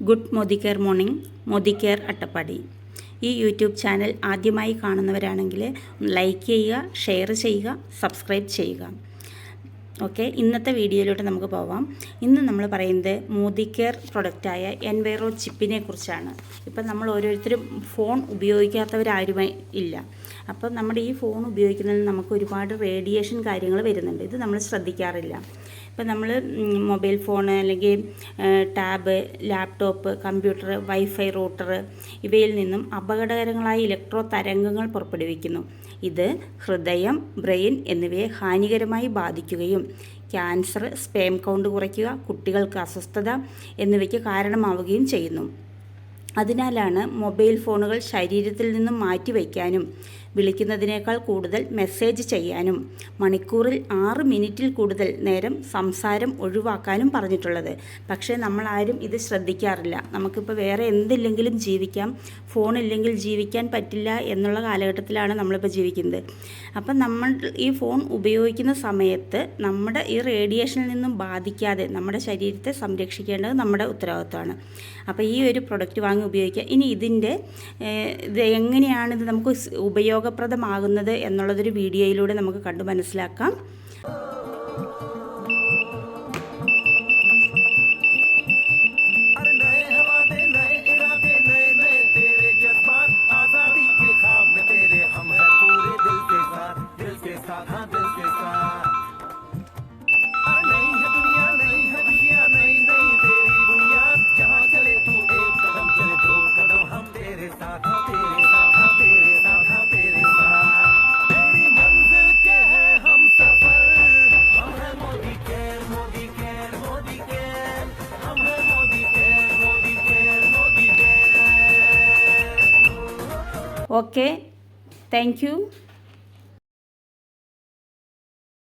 Good Modi care morning Modi care Attappadi. ഈ YouTube channel ആദ്യമായി കാണുന്നവരാണെങ്കിൽ ലൈക്ക് ചെയ്യുക ഷെയർ ചെയ്യുക സബ്സ്ക്രൈബ് ചെയ്യുക. ഓക്കെ ഇന്നത്തെ വീഡിയോയിലോട്ട് നമുക്ക് പോവാം. ഇന്ന് നമ്മൾ പറയുന്നത് മോദി കെയർ പ്രൊഡക്റ്റായ എൻവൈറോ ചിപ്പിനെ കുറിച്ചാണ്. ഇപ്പം നമ്മൾ ഓരോരുത്തരും ഫോൺ ഉപയോഗിക്കാത്തവരാരുമേ ഇല്ല. അപ്പം നമ്മുടെ ഈ ഫോൺ ഉപയോഗിക്കുന്നതിൽ നമുക്ക് ഒരുപാട് റേഡിയേഷൻ കാര്യങ്ങൾ വരുന്നുണ്ട്. ഇത് നമ്മൾ ശ്രദ്ധിക്കാറില്ല. ഇപ്പം നമ്മൾ മൊബൈൽ ഫോൺ അല്ലെങ്കിൽ tab laptop computer wifi router ഇവയിൽ നിന്നും അപകടകരങ്ങളായ ഇലക്ട്രോ തരംഗങ്ങൾ പുറപ്പെടുവിക്കുന്നു. ഇത് ഹൃദയം ബ്രെയിൻ എന്നിവയെ ഹാനികരമായി ബാധിക്കുകയും ക്യാൻസർ സ്പേം കൗണ്ട് കുറയ്ക്കുക കുട്ടികൾക്ക് അസ്വസ്ഥത എന്നിവയ്ക്ക് കാരണമാവുകയും ചെയ്യുന്നു. അതിനാലാണ് മൊബൈൽ ഫോണുകൾ ശരീരത്തിൽ നിന്നും മാറ്റിവയ്ക്കാനും വിളിക്കുന്നതിനേക്കാൾ കൂടുതൽ മെസ്സേജ് ചെയ്യാനും മണിക്കൂറിൽ ആറ് മിനിറ്റിൽ കൂടുതൽ നേരം സംസാരം ഒഴിവാക്കാനും പറഞ്ഞിട്ടുള്ളത്. പക്ഷേ നമ്മൾ ആരും ഇത് ശ്രദ്ധിക്കാറില്ല. നമുക്കിപ്പോൾ വേറെ എന്തില്ലെങ്കിലും ജീവിക്കാം. ഫോണില്ലെങ്കിൽ ജീവിക്കാൻ പറ്റില്ല എന്നുള്ള കാലഘട്ടത്തിലാണ് നമ്മളിപ്പോൾ ജീവിക്കുന്നത്. അപ്പം നമ്മൾ ഈ ഫോൺ ഉപയോഗിക്കുന്ന സമയത്ത് നമ്മുടെ ഈ റേഡിയേഷനിൽ നിന്നും ബാധിക്കാതെ നമ്മുടെ ശരീരത്തെ സംരക്ഷിക്കേണ്ടത് നമ്മുടെ ഉത്തരവാദിത്വമാണ്. അപ്പോൾ ഈ ഒരു പ്രൊഡക്റ്റ് വാങ്ങി ഉപയോഗിക്കുക. ഇനി ഇതിന്റെ ഇത് എങ്ങനെയാണ് ഇത് നമുക്ക് ഉപയോഗപ്രദമാകുന്നത് എന്നുള്ളതൊരു വീഡിയോയിലൂടെ നമുക്ക് കണ്ടു മനസ്സിലാക്കാം. Okay thank